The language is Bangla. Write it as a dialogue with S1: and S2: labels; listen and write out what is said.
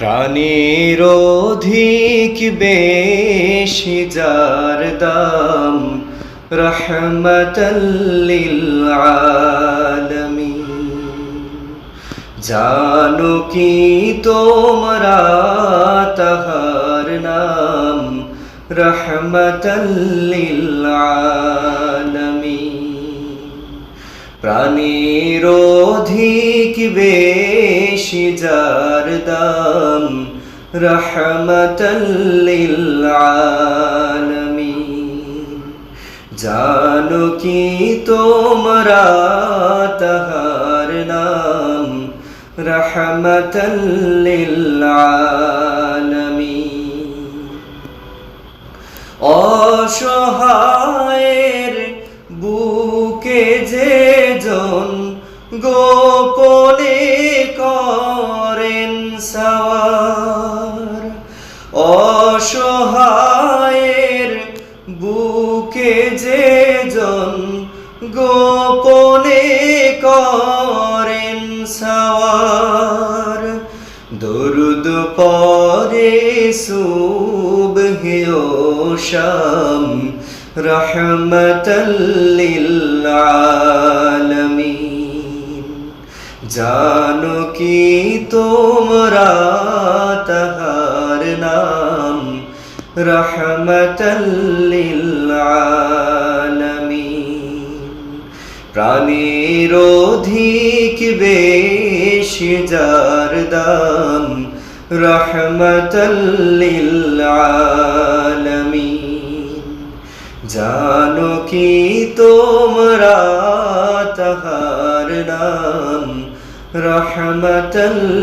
S1: প্রাণীর অধিক বেশি যার দাম রহমতল্লিল জানো কি তোমরা তাহার নাম রহমতল্লিল আলমিন প্রাণীর অধিক বেশি যার দাম? রহমতল্লিল আলমিন। জানো কি তোমরা তাহার নাম? রহমতল্লিল অসহায়ের বুকে যে গোপনে করেন সওয়ার। অসহায়ের বুকে যে জন গোপনে করেন সওয়ার। দরুদ পরে সুবহে শাম আলমিন জানো কি তোমরা তাহার নাম? রহমতল্লিল প্রাণীর অধিক বেশি যার দাম? রহমতল্লিল জানো কি তোমরা তাহার নাম রহমতল্লিল